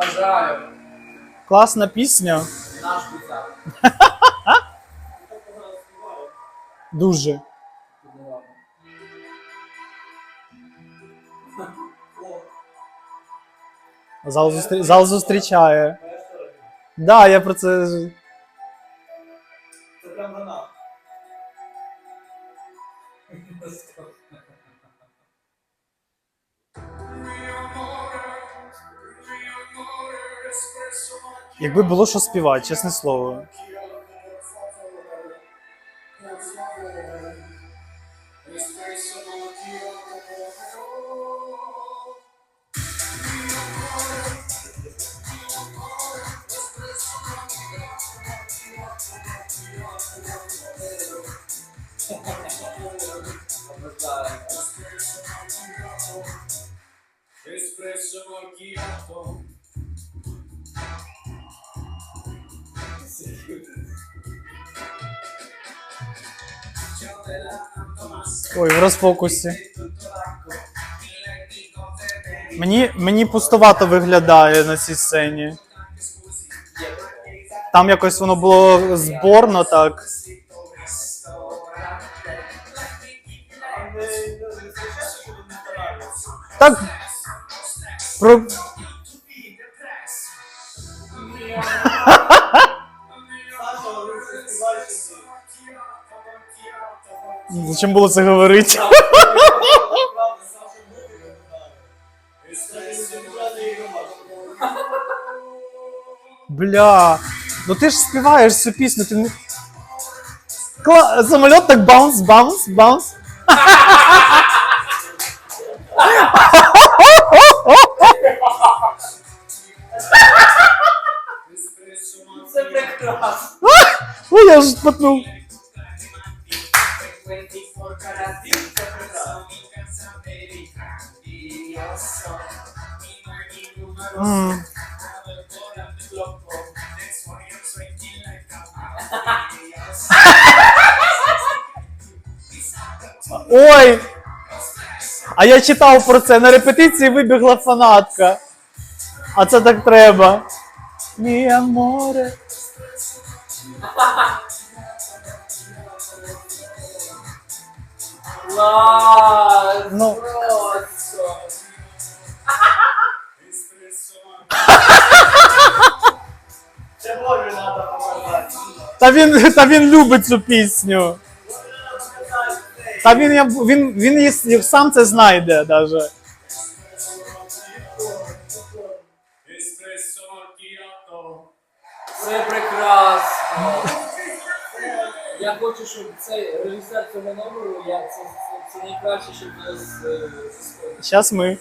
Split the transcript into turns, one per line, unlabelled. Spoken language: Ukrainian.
Бажаю.
Класна пісня.
Наш піцак.
Дуже. Зал, зустрі... Зал зустрічає. Да, я про це.
Це прям вона.
Якби було що співати, чесне слово.
Еспресо макіато.
Ой, в розфокусі. Мені, мені пустовато виглядає на цій сцені. Там якось воно було зборно так.
А не
Зачем було це говорити? Бля. Ну ти ж співаєш цю пісню, ти не. Кла... Самоліт так баунс, баунс, баунс.
Це прекрасно.
Ой, я ж потнув. А я читав про це. На репетиції вибігла фанатка. А це так треба.
Клас!
Ну.
Просто.
Це Боже треба показати.
Та він, та він любить цю пісню. Та він, я- він, він її сам це знайде даже.
Еспресо макіато.
Це прекрасно. Я хочу, щоб цей режисер цього номеру, я це, це, найкраще, щоб нас е,
Зараз ми.